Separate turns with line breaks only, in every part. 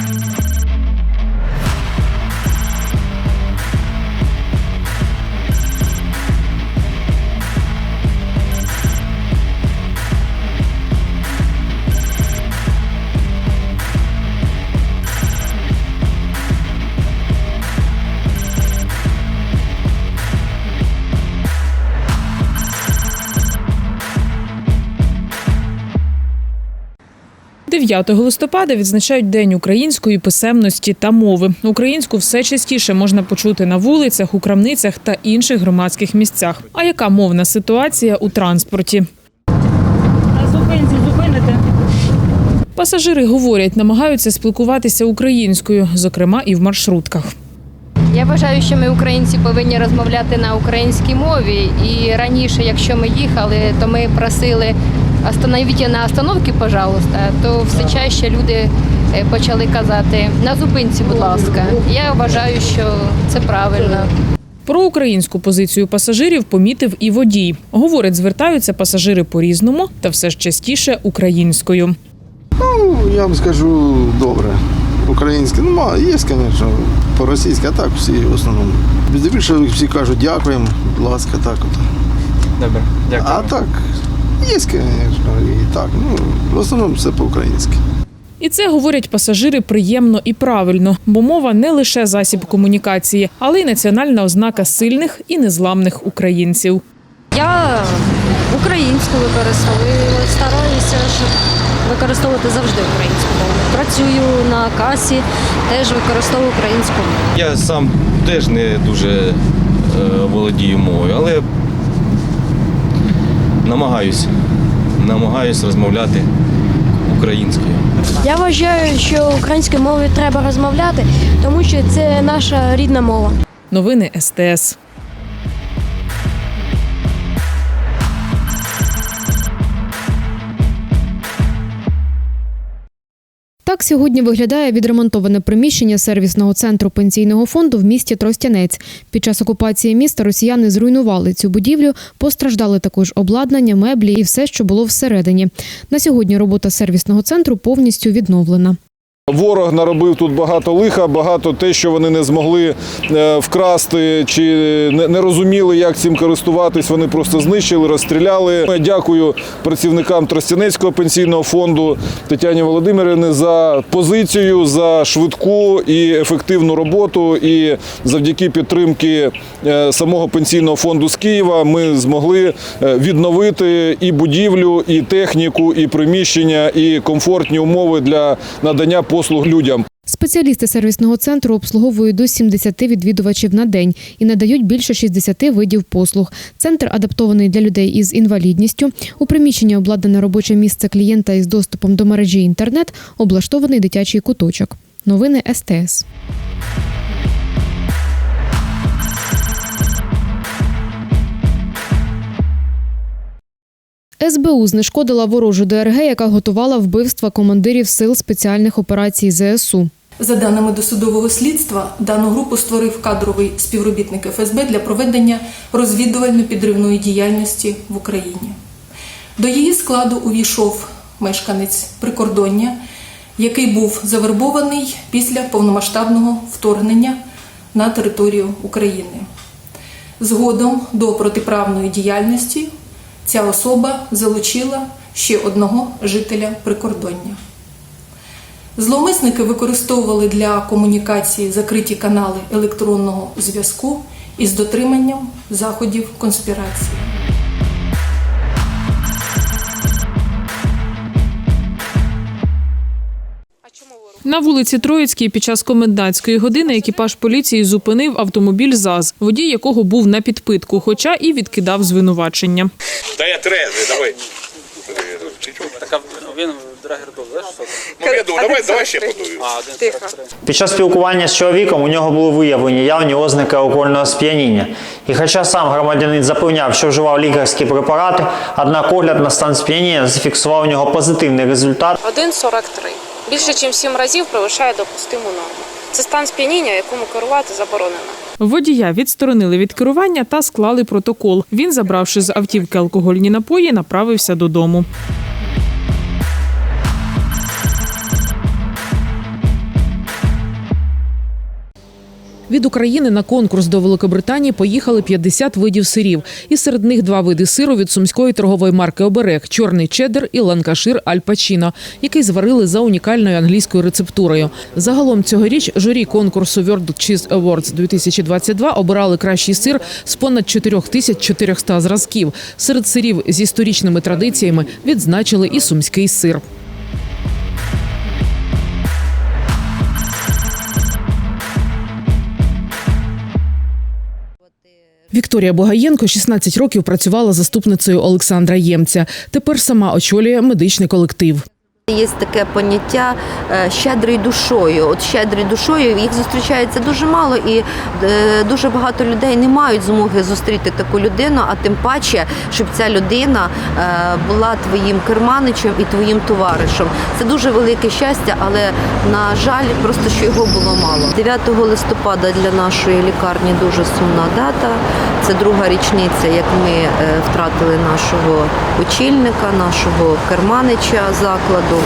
Thank you. – 9 листопада відзначають День української писемності та мови. Українську все частіше можна почути на вулицях, у крамницях та інших громадських місцях. А яка мовна ситуація у транспорті?
На зупинці зупините.
Пасажири говорять, намагаються спілкуватися українською, зокрема і в маршрутках.
Я вважаю, що ми, українці, повинні розмовляти на українській мові. І раніше, якщо ми їхали, то ми просили остановіть на остановці, пожалуйста, то все чаще люди е, почали казати на зупинці, будь ласка. Я вважаю, що це правильно.
Про українську позицію пасажирів помітив і водій. Говорить, звертаються пасажири по-різному та все ж частіше українською.
Ну, я вам скажу добре. Українське, ну, є, звісно, по-російськи, а так всі в основному. Здебільшого всі кажуть дякуємо, будь ласка, так от.
Добре, дякую.
А так, є, звісно, і так. Ну, в основному все по-українськи.
І це говорять пасажири приємно і правильно, бо мова не лише засіб комунікації, але й національна ознака сильних і незламних українців.
Я українську використовую, стараюся щоб використовувати завжди українську мову. Працюю на касі, теж використовую українську мову.
Я сам теж не дуже е, володію мовою, але намагаюсь. Намагаюсь розмовляти українською.
Я вважаю, що українською мовою треба розмовляти, тому що це наша рідна мова.
Новини СТС.
Так сьогодні виглядає відремонтоване приміщення сервісного центру пенсійного фонду в місті Тростянець. Під час окупації міста росіяни зруйнували цю будівлю, постраждали також обладнання, меблі і все, що було всередині. На сьогодні робота сервісного центру повністю відновлена.
Ворог наробив тут багато лиха, багато те, що вони не змогли е, вкрасти чи не, розуміли, як цим користуватись. Вони просто знищили, розстріляли. Дякую працівникам Тростянецького пенсійного фонду Тетяні Володимирівни за позицію, за швидку і ефективну роботу. І завдяки підтримки е, самого пенсійного фонду з Києва ми змогли е, відновити і будівлю, і техніку, і приміщення, і комфортні умови для надання послуг людям.
Спеціалісти сервісного центру обслуговують до 70 відвідувачів на день і надають більше 60 видів послуг. Центр адаптований для людей із інвалідністю. У приміщенні обладнане робоче місце клієнта із доступом до мережі інтернет, облаштований дитячий куточок. Новини СТС. СБУ знешкодила ворожу ДРГ, яка готувала вбивства командирів сил спеціальних операцій ЗСУ.
За даними досудового слідства, дану групу створив кадровий співробітник ФСБ для проведення розвідувально-підривної діяльності в Україні. До її складу увійшов мешканець прикордоння, який був завербований після повномасштабного вторгнення на територію України. Згодом до протиправної діяльності ця особа залучила ще одного жителя прикордоння. Зловмисники використовували для комунікації закриті канали електронного зв'язку із дотриманням заходів конспірації.
На вулиці Троїцькій під час комендантської години екіпаж поліції зупинив автомобіль ЗАЗ, водій якого був на підпитку, хоча і відкидав звинувачення.
Та я трезвий, давай.
Так, він драгер да, що?
Ну, я думаю, давай, давай ще подую.
А, один Тихо.
Під час спілкування з чоловіком у нього були виявлені явні ознаки алкогольного сп'яніння. І хоча сам громадянин запевняв, що вживав лікарські препарати, однак огляд на стан сп'яніння зафіксував у нього позитивний результат.
1,43. Більше, ніж сім разів превишає допустиму норму. Це стан сп'яніння, якому керувати заборонено.
Водія відсторонили від керування та склали протокол. Він, забравши з автівки алкогольні напої, направився додому.
Від України на конкурс до Великобританії поїхали 50 видів сирів. І серед них два види сиру від сумської торгової марки Оберег чорний чеддер і ланкашир Аль Пачіно, який зварили за унікальною англійською рецептурою. Загалом цьогоріч журі конкурсу World Cheese Awards 2022 обирали кращий сир з понад 4400 зразків. Серед сирів з історичними традиціями відзначили і сумський сир. Вікторія Богаєнко 16 років працювала заступницею Олександра Ємця. Тепер сама очолює медичний колектив.
Є таке поняття е, щедрий душою. От щедрий душою їх зустрічається дуже мало, і е, дуже багато людей не мають змоги зустріти таку людину, а тим паче, щоб ця людина е, була твоїм керманичем і твоїм товаришем. Це дуже велике щастя, але на жаль, просто що його було мало. 9 листопада для нашої лікарні дуже сумна дата. Це друга річниця, як ми втратили нашого очільника, нашого керманича закладу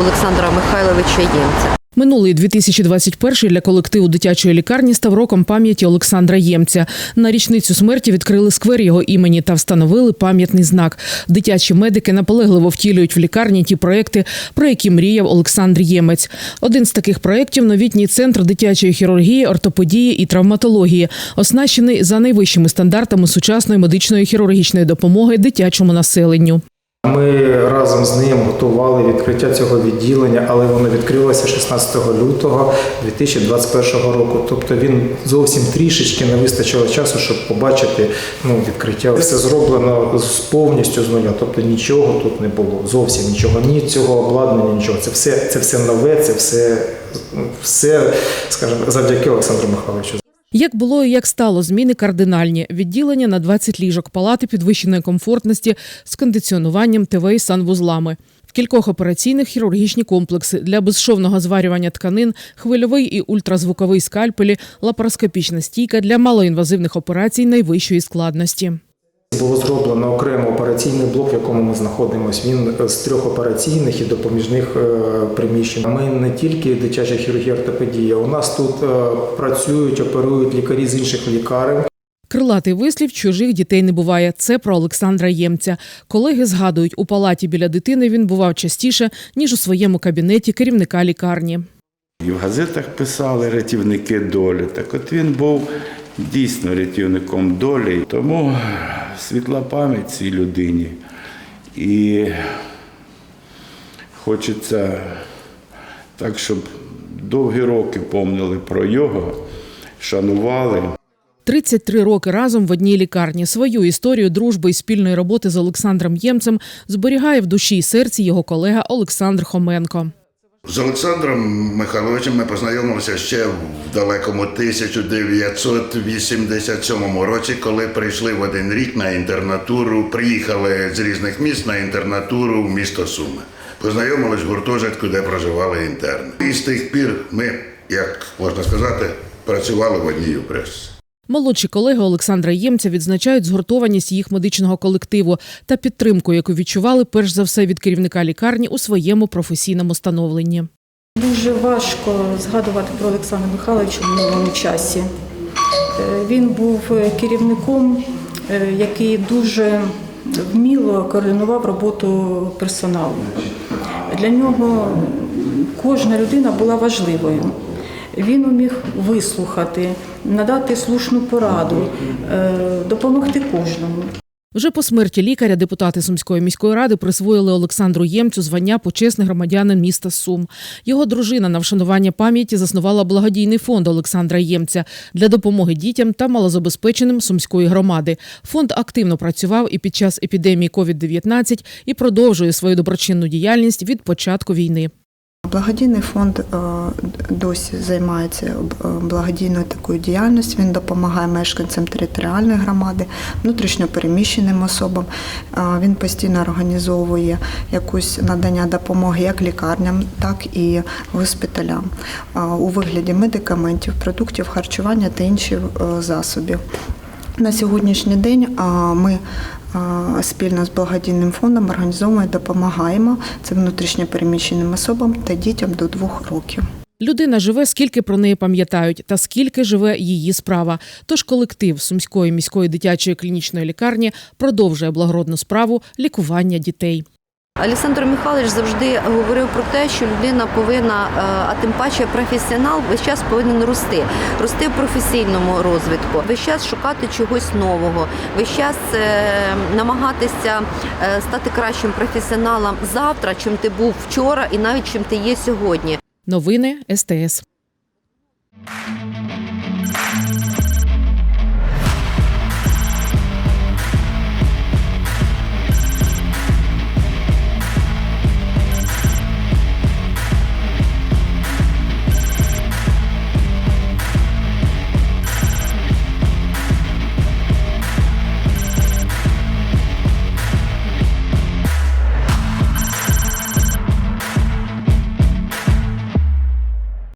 Олександра Михайловича Ємця.
Минулий 2021 для колективу дитячої лікарні став роком пам'яті Олександра Ємця. На річницю смерті відкрили сквер його імені та встановили пам'ятний знак. Дитячі медики наполегливо втілюють в лікарні ті проекти, про які мріяв Олександр Ємець. Один з таких проєктів – новітній центр дитячої хірургії, ортопедії і травматології, оснащений за найвищими стандартами сучасної медичної хірургічної допомоги дитячому населенню.
Ми разом з ним готували відкриття цього відділення, але воно відкрилося 16 лютого 2021 року. Тобто він зовсім трішечки не вистачило часу, щоб побачити ну, відкриття. Все зроблено з повністю з нуля, тобто нічого тут не було. Зовсім нічого. Ні цього обладнання, нічого. Це все, це все нове, це все, все, скажімо, завдяки Олександру Михайловичу.
Як було і як стало, зміни кардинальні. Відділення на 20 ліжок, палати підвищеної комфортності з кондиціонуванням ТВ і санвузлами. В кількох операційних хірургічні комплекси для безшовного зварювання тканин, хвильовий і ультразвуковий скальпелі, лапароскопічна стійка для малоінвазивних операцій найвищої складності.
Було зроблено окремо операційний блок, в якому ми знаходимося. Він з трьох операційних і допоміжних е, приміщень. Ми не тільки дитяча хірургія ортопедія. У нас тут е, працюють, оперують лікарі з інших лікарень.
Крилатий вислів чужих дітей не буває. Це про Олександра Ємця. Колеги згадують, у палаті біля дитини він бував частіше ніж у своєму кабінеті керівника лікарні.
І в газетах писали рятівники долі. Так от він був дійсно рятівником долі. Тому світла пам'ять цій людині. І хочеться так, щоб довгі роки помнили про його, шанували.
33 роки разом в одній лікарні. Свою історію дружби і спільної роботи з Олександром Ємцем зберігає в душі і серці його колега Олександр Хоменко.
З Олександром Михайловичем ми познайомилися ще в далекому 1987 році, коли прийшли в один рік на інтернатуру, приїхали з різних міст на інтернатуру в місто Суми. Познайомились в гуртожитку, де проживали інтерни. І з тих пір ми, як можна сказати, працювали в одній упряжці.
Молодші колеги Олександра Ємця відзначають згуртованість їх медичного колективу та підтримку, яку відчували перш за все від керівника лікарні у своєму професійному становленні.
Дуже важко згадувати про Олександра Михайловича в минулому часі. Е, Він був керівником, е, який дуже вміло координував роботу персоналу. Для нього кожна людина була важливою. Він уміг вислухати, надати слушну пораду, е, допомогти кожному.
Вже по смерті лікаря депутати Сумської міської ради присвоїли Олександру Ємцю звання почесний громадянин міста Сум. Його дружина на вшанування пам'яті заснувала благодійний фонд Олександра Ємця для допомоги дітям та малозабезпеченим сумської громади. Фонд активно працював і під час епідемії COVID-19 і продовжує свою доброчинну діяльність від початку війни.
Благодійний фонд е, досі займається е, благодійною такою діяльністю. Він допомагає мешканцям територіальної громади, внутрішньопереміщеним особам. Е, Він постійно організовує якусь надання допомоги як лікарням, так і госпіталям у вигляді медикаментів, продуктів харчування та інших засобів. На сьогоднішній день ми спільно з благодійним фондом організовуємо і допомагаємо це внутрішньо переміщеним особам та дітям до двох років.
Людина живе, скільки про неї пам'ятають, та скільки живе її справа. Тож колектив Сумської міської дитячої клінічної лікарні продовжує благородну справу лікування дітей.
Олександр Михайлович завжди говорив про те, що людина повинна, е, а тим паче професіонал, весь час повинен рости, рости в професійному розвитку, весь час шукати чогось нового, весь час е, намагатися е, стати кращим професіоналом завтра, чим ти був вчора, і навіть чим ти є сьогодні.
Новини СТС.